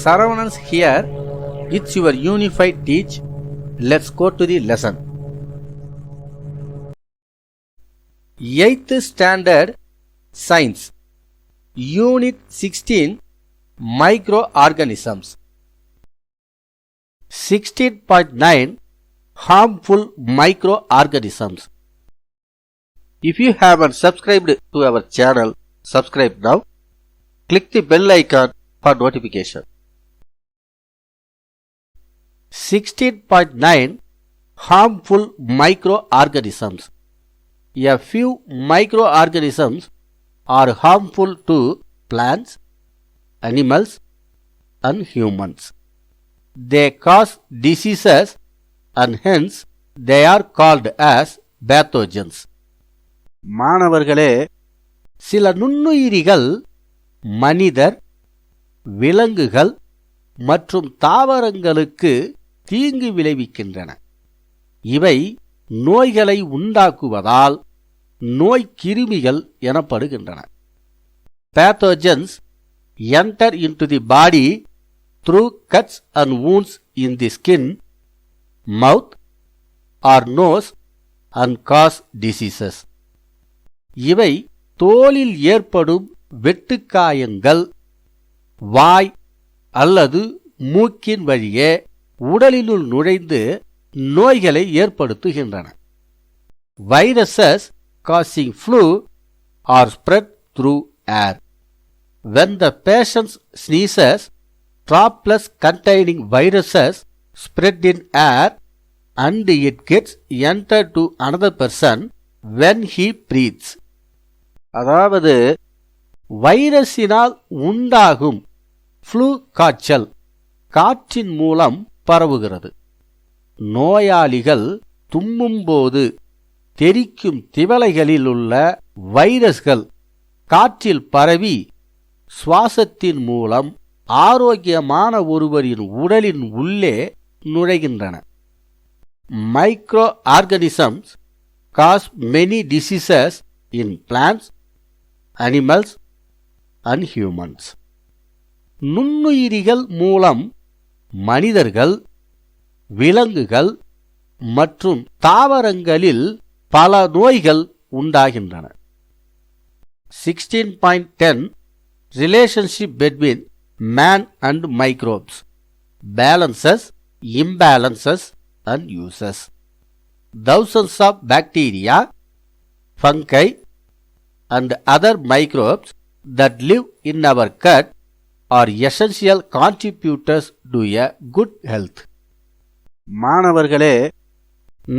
Saravanans here. It's your unified teach. Let's go to the lesson. 8th Standard Science Unit 16 Microorganisms 16.9 Harmful Microorganisms If you haven't subscribed to our channel, subscribe now. Click the bell icon for notification. 16.9 Harmful Microorganisms A few microorganisms are harmful to plants, animals, and humans. They cause diseases and hence they are called as pathogens. மாணவர்களே சில நுண்ணுயிரிகள் மனிதர் விலங்குகள் மற்றும் தாவரங்களுக்கு தீங்கு விளைவிக்கின்றன. இவை நோய்களை உண்டாக்குவதால் நோய் கிருமிகள் எனப்படுகின்றன. Pathogens enter into the body through cuts and wounds in the skin mouth or nose and cause diseases இவை தோலில் ஏற்படும் வெட்டுக்காயங்கள் வாய் அல்லது மூக்கின் வழியே உடலினுள் நுழைந்து நோய்களை ஏற்படுத்துகின்றன viruses causing flu are spread through air when the patients sneezes droplets containing viruses spread in air and it gets entered to another person when he breathes. அதாவது வைரஸினால் உண்டாகும் ஃப்ளூ காய்ச்சல் காற்றின் மூலம் பரவுகிறது. நோயாளிகள் தும்மும்போது தெரிக்கும் திவலைகளில் உள்ள வைரஸ்கள் காற்றில் பரவி சுவாசத்தின் மூலம் ஆரோக்கியமான ஒருவரின் உடலின் உள்ளே நுழைகின்றன. Microorganisms cause many diseases in plants animals and humans நுண்ணுயிரிகள் மூலம் மனிதர்கள் விலங்குகள் மற்றும் தாவரங்களில் பல நோய்கள் உண்டாகின்றன sixteen point ten relationship between man and microbes balances imbalances and uses thousands of bacteria fungi and other microbes that live in our gut are essential contributors to a good health. மாணவர்களே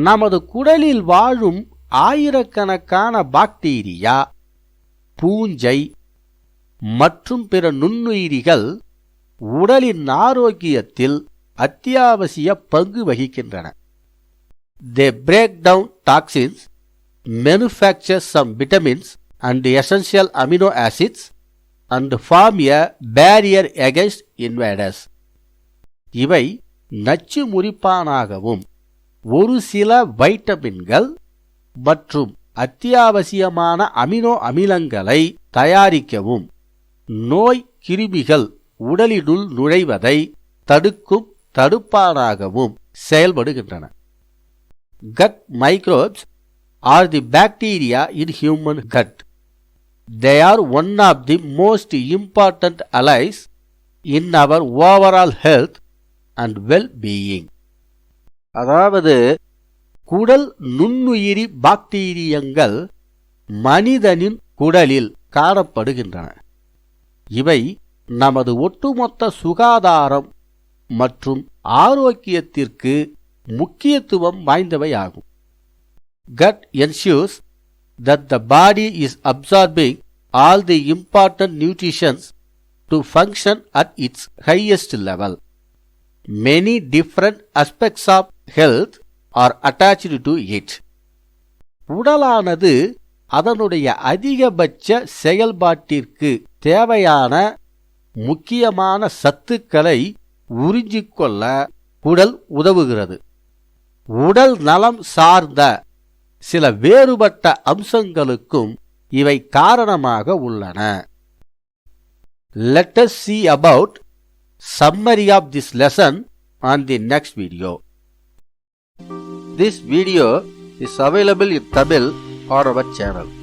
நமது குடலில் வாழும் ஆயிரக்கணக்கான bacteria பூஞ்சை மற்றும் பிற நுண்ணுயிரிகள் உடலின் ஆரோக்கியத்தில் அத்தியாவசிய பங்கு வகிக்கின்றன they break down toxins manufacture some vitamins and essential amino acids and form a barrier against invaders இவை நச்சு முறிப்பானாகவும் ஒரு சில வைட்டமின்கள் மற்றும் அத்தியாவசியமான அமினோ அமிலங்களை தயாரிக்கவும். நோய் கிருமிகள் உடலினுள் நுழைவதை தடுக்கும் தடுப்பானாகவும் செயல்படுகின்றன. Gut microbes are the bacteria in human gut they are one of the most important allies in our overall health and well being அதாவது குடல் நுண்ணுயிரி பாக்டீரியங்கள் மனிதனின் குடலில் காணப்படுகின்றன. இவை நமது ஒட்டுமொத்த சுகாதாரம் மற்றும் ஆரோக்கியத்திற்கு முக்கியத்துவம் வாய்ந்தவையாகும். Gut ensures that the body is absorbing all the important nutritions to function at its highest level many different aspects of health are attached to it. உடலானது அதனுடைய அதிகபட்ச செயல்பாட்டிற்கு தேவையான முக்கியமான சத்துக்களை உறிஞ்சிக்கொள்ள உடல் உதவுகிறது உடல் நலம் சார்ந்த சில வேறுபட்ட அம்சங்களுக்கும் இவை காரணமாக உள்ளன let's see about summary of this lesson on the next video. This video is available in Tamil on our channel.